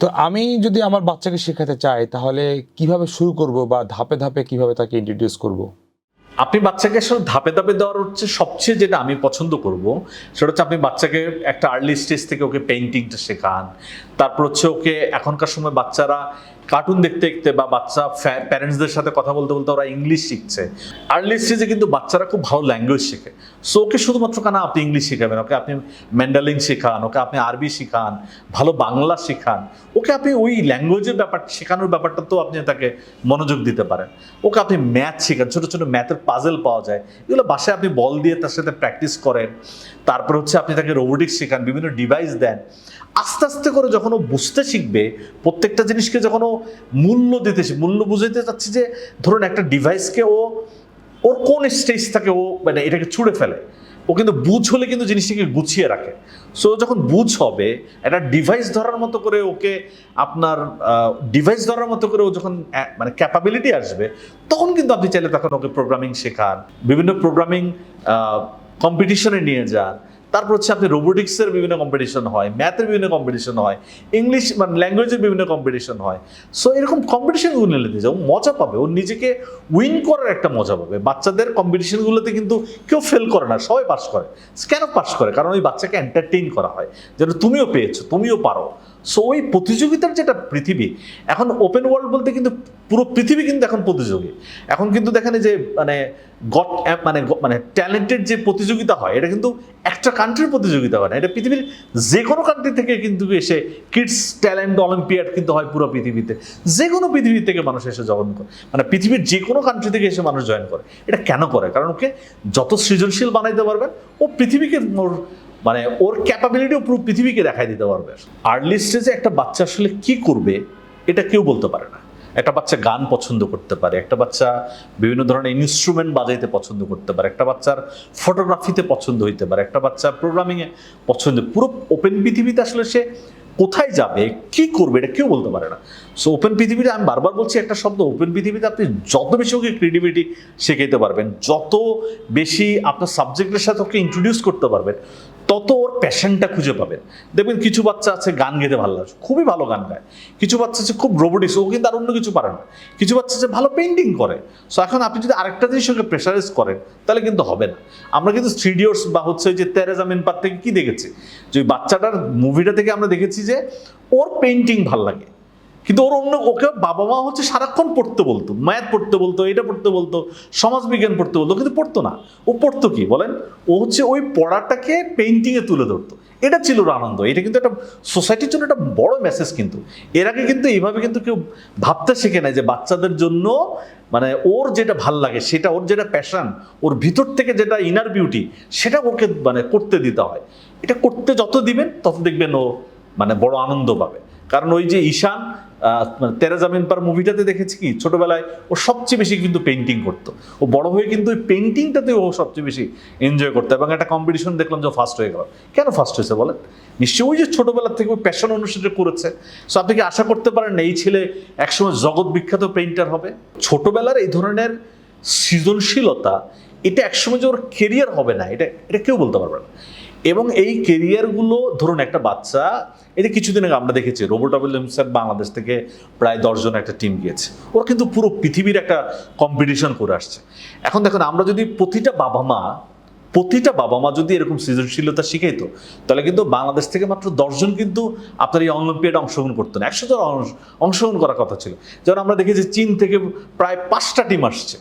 তো আমি যদি আমার বাচ্চাকে শেখাতে চাই, তাহলে কীভাবে শুরু করব বা ধাপে ধাপে কীভাবে তাকে ইন্ট্রোডিউস করব? আপনি বাচ্চাকে আসলে ধাপে ধাপে দেওয়ার হচ্ছে সবচেয়ে যেটা আমি পছন্দ করব, সেটা হচ্ছে আপনি বাচ্চাকে একটা আর্লি স্টেজ থেকে ওকে পেন্টিংটা শেখান। তারপর হচ্ছে ওকে এখনকার সময় বাচ্চারা কার্টুন দেখতে দেখতে বা বাচ্চা প্যারেন্টসদের সাথে কথা বলতে বলতে ওরা ইংলিশ শিখছে। আর্লি স্টেজে কিন্তু বাচ্চারা খুব ভালো ল্যাঙ্গুয়েজ শেখে। সো ওকে শুধুমাত্র কেন আপনি ইংলিশ শেখাবেন? ওকে আপনি ম্যান্ডালিং শেখান, ওকে আপনি আরবি শেখান, ভালো বাংলা শেখান, ওকে আপনি ওই ল্যাঙ্গুয়েজের ব্যাপার শেখানোর ব্যাপারটা তো আপনি তাকে মনোযোগ দিতে পারেন। ওকে আপনি ম্যাথ শেখান, ছোটো ছোটো ম্যাথের পাজেল পাওয়া যায়। এগুলো বাসায় আপনি বল দিয়ে তার সাথে প্র্যাকটিস করেন। তারপর হচ্ছে আপনি তাকে রোবোটিক্স শেখান, বিভিন্ন ডিভাইস দেন। আস্তে আস্তে করে যখন ও বুঝতে শিখবে, প্রত্যেকটা জিনিসকে যখন ও মূল্য দিতে মূল্য বুঝাইতে চাচ্ছি যে, ধরুন একটা ডিভাইসকে ও ওর কোন স্টেজ থেকে ও মানে এটাকে ছুঁড়ে ফেলে। ও কিন্তু বুঝ হলে কিন্তু জিনিসটাকে গুছিয়ে রাখে। সো যখন বুঝ হবে, একটা ডিভাইস ধরার মতো করে ওকে আপনার ডিভাইস ধরার মতো করে ও যখন মানে ক্যাপাবিলিটি আসবে, তখন কিন্তু আপনি চাইলে তখন ওকে প্রোগ্রামিং শেখান, বিভিন্ন প্রোগ্রামিং কম্পিটিশনে নিয়ে যান। তারপর হচ্ছে আপনি রোবোটিক্সের বিভিন্ন কম্পিটিশন হয় ম্যাথের বিভিন্ন কম্পিটিশন হয় ইংলিশ মানে ল্যাঙ্গুয়েজের বিভিন্ন কম্পিটিশন হয়। সো এরকম কম্পিটিশনগুলো নিয়ে যাও মজা পাবে, ও নিজেকে উইন করার একটা মজা পাবে। বাচ্চাদের কম্পিটিশনগুলোতে কিন্তু কেউ ফেল করে না, সবাই পাস করে। কেন পাস করে? কারণ ওই বাচ্চাকে এন্টারটেইন করা হয়। যেন তুমিও পেয়েছ, তুমিও পারো। সো ওই প্রতিযোগিতার যেটা পৃথিবী, এখন ওপেন ওয়ার্ল্ড বলতে কিন্তু পুরো পৃথিবী কিন্তু এখন প্রতিযোগী। এখন কিন্তু দেখেন যে মানে গট মানে মানে ট্যালেন্টেড যে প্রতিযোগিতা হয়, এটা কিন্তু একটা কান্ট্রির প্রতিযোগিতা হয় না। এটা পৃথিবীর যে কোনো কান্ট্রি থেকে কিন্তু এসে কিডস ট্যালেন্ট অলিম্পিয়াড কিন্তু হয় পুরো পৃথিবীতে। যে কোনো পৃথিবী থেকে মানুষ এসে জয়েন করে মানে পৃথিবীর যে কোনো কান্ট্রি থেকে এসে মানুষ জয়েন করে। এটা কেন করে? কারণ ওকে যত সৃজনশীল বানাইতে পারবেন, ও পৃথিবীকে মানে ওর ক্যাপাবিলিটিও পুরো পৃথিবীকে দেখাই দিতে পারবে। আর্লি স্টেজে একটা বাচ্চা আসলে কি করবে, এটা কেউ বলতে পারে না। একটা বাচ্চা গান পছন্দ করতে পারে, একটা বাচ্চা বিভিন্ন ধরনের ইনস্ট্রুমেন্ট বাজাইতে পছন্দ করতে পারে, একটা বাচ্চার ফটোগ্রাফিতে পছন্দ হইতে পারে, একটা বাচ্চা প্রোগ্রামিংয়ে পছন্দ, পুরো ওপেন পৃথিবীতে আসলে সে কোথায় যাবে, কি করবে, এটা কেউ বলতে পারে না। সো ওপেন পৃথিবীতে আমি বারবার বলছি একটা শব্দ ওপেন পৃথিবীতে আপনি যত বেশি ওকে ক্রিয়েটিভিটি শেখাইতে পারবেন, যত বেশি আপনার সাবজেক্টের সাথে ওকে ইন্ট্রোডিউস করতে পারবেন তত ওর প্যাশনটা খুঁজে পাবেন দেখবেন কিছু বাচ্চা আছে গান গেতে ভালো লাগে, খুবই ভালো গান গায়। কিছু বাচ্চা আছে খুব রোবোটিক্স ও কিন্তু আর অন্য কিছু পারে না। কিছু বাচ্চা আছে ভালো পেন্টিং করে। সো এখন আপনি যদি আরেকটা জিনিস সঙ্গে প্রেশারাইজ করেন, তাহলে কিন্তু হবে না। আমরা কিন্তু স্টুডিওস বা হচ্ছে যে তেরেজামিন পার থেকে কি দেখেছি? যে বাচ্চাটার মুভিটা থেকে আমরা দেখেছি যে ওর পেন্টিং ভালো লাগে। কিন্তু ওর অন্য ওকে বাবা মা হচ্ছে সারাক্ষণ পড়তে বলতো, ম্যাথ পড়তে বলতো, এটা পড়তে বলতো, সমাজবিজ্ঞান পড়তে বলতো, কিন্তু পড়তো না। ও পড়তো কি বলেন? ও হচ্ছে ওই পড়াটাকে পেন্টিংয়ে তুলে ধরতো। এটা ছিল ওর আনন্দ। এটা কিন্তু একটা সোসাইটির জন্য একটা বড় মেসেজ কিন্তু। এর আগে কিন্তু এইভাবে কিন্তু কেউ ভাবতে শেখে নাই যে বাচ্চাদের জন্য মানে ওর যেটা ভালো লাগে, সেটা ওর যেটা প্যাশন ওর ভিতর থেকে যেটা ইনার বিউটি সেটা ওকে মানে করতে দিতে হয়। এটা করতে যত দিবেন, তত দেখবেন ও মানে বড় আনন্দ পাবে। কারণ ওই যে ঈশান মানে তেরা জামিন পার মুভিটাতে দেখেছি কি, ছোটবেলায় ও সবচেয়ে বেশি কিন্তু পেন্টিং করতো। ও বড় হয়ে কিন্তু ওই পেন্টিংটাতে ও সবচেয়ে বেশি এনজয় করতো এবং একটা কম্পিটিশন দেখলাম যে ফার্স্ট হয়ে গেল। কেন ফার্স্ট হয়েছে বলেন? নিশ্চয়ই ওই যে ছোটবেলা থেকে ওই প্যাশন অনুসারে করেছে। সো আপনি কি আশা করতে পারেন এই ছেলে একসময় জগৎ বিখ্যাত পেইন্টার হবে? ছোটবেলার এই ধরনের সৃজনশীলতা, এটা একসময় যে ওর কেরিয়ার হবে না, এটা এটা কেউ বলতে পারবে না। এবং এই কেরিয়ারগুলো ধরুন একটা বাচ্চা, এই যে কিছুদিন আগে আমরা দেখেছি রোবট স্যার বাংলাদেশ থেকে প্রায় দশজন একটা টিম গিয়েছে। ওরা কিন্তু পুরো পৃথিবীর একটা কম্পিটিশন করে আসছে। এখন দেখুন, আমরা যদি প্রতিটা বাবা মা, প্রতিটা বাবা মা যদি এরকম সৃজনশীলতা শিখাইতো, তাহলে কিন্তু বাংলাদেশ থেকে মাত্র দশজন কিন্তু আপনার এই অলিম্পিয়াডে অংশগ্রহণ করতো না। একশো জন অংশগ্রহণ করার কথা ছিল। যেমন আমরা দেখেছি, চীন থেকে প্রায় পাঁচটা টিম আসছে।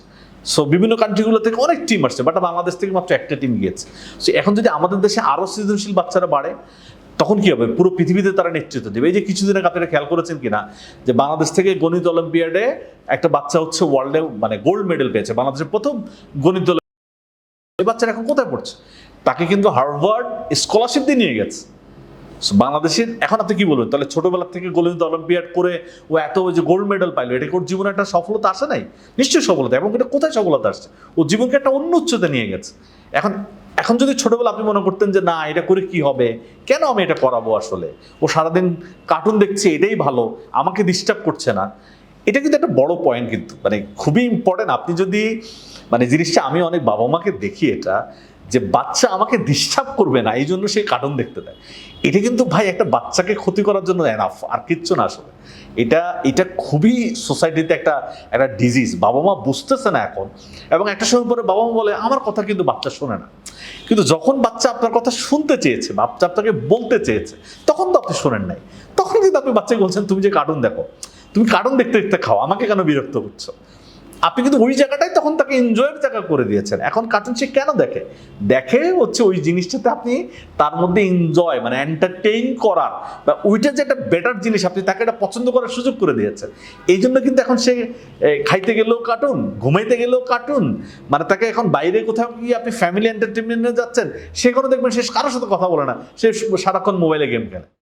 সো বিভিন্ন কান্ট্রিগুলো থেকে অনেক টিম আসছে বাট বাংলাদেশ থেকে মাত্র একটা টিম গিয়েছে। সো এখন যদি আমাদের দেশে আরও সৃজনশীল বাচ্চারা বাড়ে, তখন কি হবে? পুরো পৃথিবীতে তারা নেতৃত্ব দেবে। এই যে কিছুদিন আগে আপনারা খেয়াল করেছেন কিনা, যে বাংলাদেশ থেকে গণিত অলিম্পিয়াডে একটা বাচ্চা হচ্ছে ওয়ার্ল্ডে মানে গোল্ড মেডেল পেয়েছে। বাংলাদেশের প্রথম গণিত এই বাচ্চারা এখন কোথায় পড়ছে? তাকে কিন্তু হার্ভার্ড স্কলারশিপ দিয়ে নিয়ে গেছে। বাংলাদেশের, এখন আপনি কি বলবেন? তাহলে ছোটবেলা থেকে গোলিন্দ অলিম্পিয়াড করে ও এত ওই যে গোল্ড মেডেল পাইলো, এটা ওর জীবনে একটা সফলতা আসে নাই? নিশ্চয়ই সফলতা, এবং এটা কোথায় সফলতা আসছে? ও জীবনকে একটা অন্য উচ্চতা নিয়ে গেছে। এখন এখন যদি ছোটবেলা আপনি মনে করতেন যে, না, এটা করে কি হবে? কেন আমি এটা করাবো আসলে? ও সারাদিন কার্টুন দেখছে, এটাই ভালো, আমাকে ডিস্টার্ব করছে না। এটা কিন্তু একটা বড় পয়েন্ট কিন্তু মানে খুবই ইম্পর্টেন্ট আপনি যদি মানে জিনিসটা, আমি অনেক বাবা মাকে দেখি এটা যে বাচ্চা আমাকে ডিস্টার্ব করবে না এই জন্য সে কার্টুন দেখতে দেয়। এটা কিন্তু ভাই একটা বাচ্চাকে ক্ষতি করার জন্য এনাফ আর কিচ্ছু না আসলে। এটা এটা খুবই সোসাইটিতে একটা একটা ডিজিজ বাবা মা বুঝতেছে না এখন, এবং একটা সময় পরে বাবা মা বলে, আমার কথা কিন্তু বাচ্চা শোনে না। কিন্তু যখন বাচ্চা আপনার কথা শুনতে চেয়েছে, বাচ্চা আপনাকে বলতে চেয়েছে, তখন তো আপনি শোনেন নাই। তখন কিন্তু আপনি বাচ্চাকে বলছেন, তুমি যে কার্টুন দেখো, তুমি কার্টুন দেখতে দেখতে খাও, আমাকে কেন বিরক্ত করছ? আপনি কিন্তু ওই জায়গাটাই তখন তাকে এনজয়ের জায়গা করে দিয়েছেন। এখন কার্টুন সে কেন দেখে? দেখে হচ্ছে ওই জিনিসটাতে আপনি তার মধ্যে এনজয় মানে এন্টারটেইন করার। বা ওইটা যে একটা বেটার জিনিস, আপনি তাকে এটা পছন্দ করার সুযোগ করে দিয়েছেন। এই জন্য কিন্তু এখন সে খাইতে গেলেও কার্টুন ঘুমাইতে গেলেও কার্টুন মানে তাকে এখন বাইরে কোথাও গিয়ে আপনি ফ্যামিলি এন্টারটেনমেন্টে যাচ্ছেন সেখানে দেখবেন সে কারোর সাথে কথা বলে না। সে সারাক্ষণ মোবাইলে গেম খেলে।